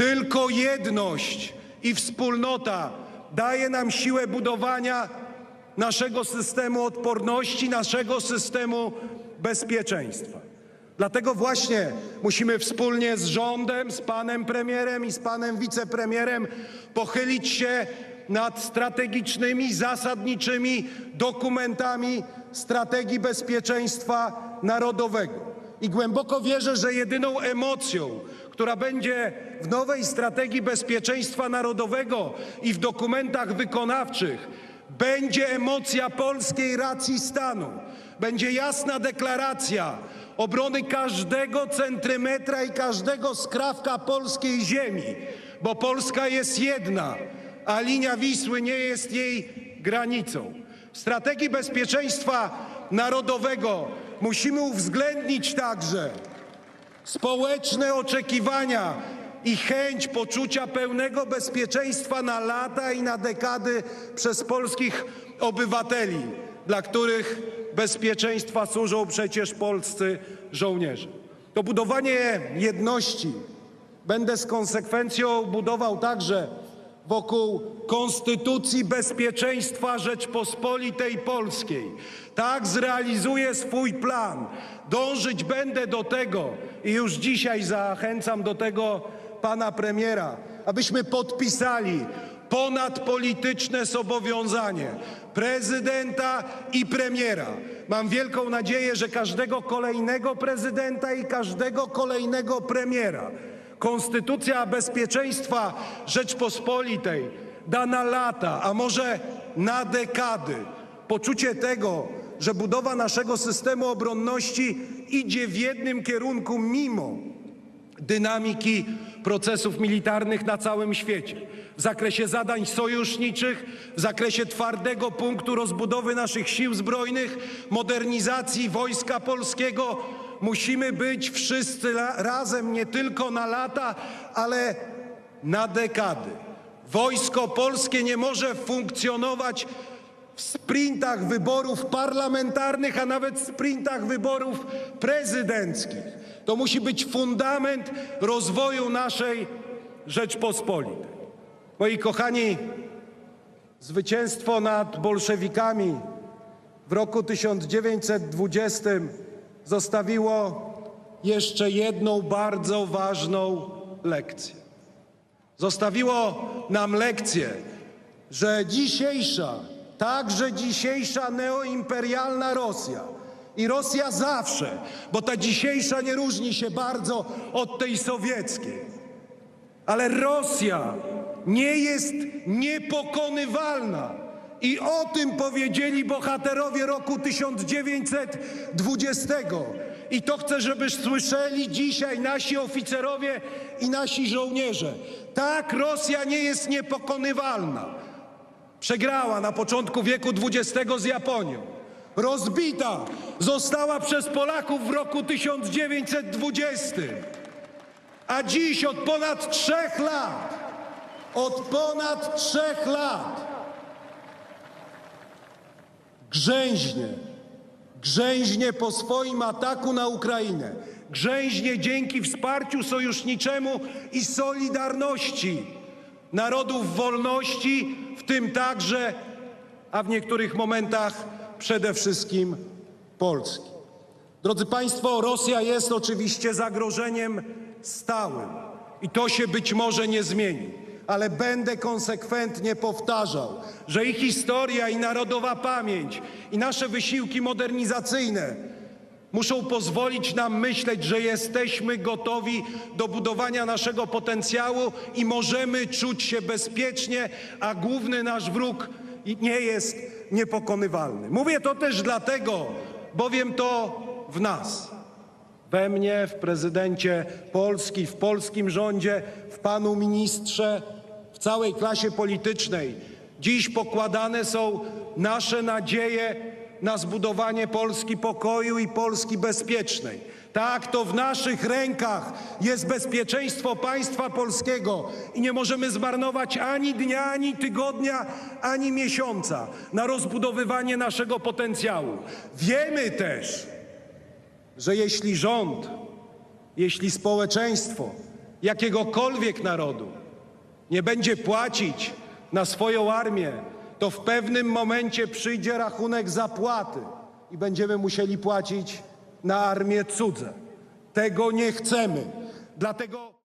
Tylko jedność i wspólnota daje nam siłę budowania naszego systemu odporności, naszego systemu bezpieczeństwa. Dlatego właśnie musimy wspólnie z rządem, z panem premierem i z panem wicepremierem pochylić się nad strategicznymi, zasadniczymi dokumentami strategii bezpieczeństwa narodowego. I głęboko wierzę, że jedyną emocją, która będzie w nowej strategii bezpieczeństwa narodowego i w dokumentach wykonawczych, będzie emocja polskiej racji stanu. Będzie jasna deklaracja obrony każdego centymetra i każdego skrawka polskiej ziemi, bo Polska jest jedna, a linia Wisły nie jest jej granicą. W strategii bezpieczeństwa narodowego musimy uwzględnić także społeczne oczekiwania i chęć poczucia pełnego bezpieczeństwa na lata i na dekady przez polskich obywateli, dla których bezpieczeństwa służą przecież polscy żołnierze. To budowanie jedności będę z konsekwencją budował także wokół Konstytucji Bezpieczeństwa Rzeczpospolitej Polskiej. Tak zrealizuję swój plan. Dążyć będę do tego i już dzisiaj zachęcam do tego pana premiera, abyśmy podpisali ponadpolityczne zobowiązanie prezydenta i premiera. Mam wielką nadzieję, że każdego kolejnego prezydenta i każdego kolejnego premiera Konstytucja bezpieczeństwa Rzeczpospolitej da na lata, a może na dekady poczucie tego, że budowa naszego systemu obronności idzie w jednym kierunku mimo dynamiki procesów militarnych na całym świecie. W zakresie zadań sojuszniczych, w zakresie twardego punktu rozbudowy naszych sił zbrojnych, modernizacji wojska polskiego, musimy być wszyscy razem nie tylko na lata, ale na dekady. Wojsko polskie nie może funkcjonować w sprintach wyborów parlamentarnych, a nawet sprintach wyborów prezydenckich. To musi być fundament rozwoju naszej Rzeczpospolitej. Moi kochani, zwycięstwo nad bolszewikami w roku 1920 zostawiło jeszcze jedną bardzo ważną lekcję. Zostawiło nam lekcję, że dzisiejsza, także dzisiejsza neoimperialna Rosja i Rosja zawsze, bo ta dzisiejsza nie różni się bardzo od tej sowieckiej, ale Rosja nie jest niepokonywalna. I o tym powiedzieli bohaterowie roku 1920. I to chcę, żeby słyszeli dzisiaj nasi oficerowie i nasi żołnierze. Tak, Rosja nie jest niepokonywalna. Przegrała na początku wieku XX z Japonią. Rozbita została przez Polaków w roku 1920. A dziś od ponad trzech lat, od ponad trzech lat grzęźnie, grzęźnie po swoim ataku na Ukrainę, grzęźnie dzięki wsparciu sojuszniczemu i solidarności narodów wolności, w tym także, a w niektórych momentach przede wszystkim Polski. Drodzy Państwo, Rosja jest oczywiście zagrożeniem stałym i to się być może nie zmieni, ale będę konsekwentnie powtarzał, że i historia, i narodowa pamięć, i nasze wysiłki modernizacyjne muszą pozwolić nam myśleć, że jesteśmy gotowi do budowania naszego potencjału i możemy czuć się bezpiecznie, a główny nasz wróg nie jest niepokonywalny. Mówię to też dlatego, bowiem to w nas, we mnie, w prezydencie Polski, w polskim rządzie, w panu ministrze, całej klasie politycznej. Dziś pokładane są nasze nadzieje na zbudowanie Polski pokoju i Polski bezpiecznej. Tak, to w naszych rękach jest bezpieczeństwo państwa polskiego i nie możemy zmarnować ani dnia, ani tygodnia, ani miesiąca na rozbudowywanie naszego potencjału. Wiemy też, że jeśli rząd, jeśli społeczeństwo jakiegokolwiek narodu nie będzie płacić na swoją armię, to w pewnym momencie przyjdzie rachunek zapłaty i będziemy musieli płacić na armię cudze. Tego nie chcemy. Dlatego.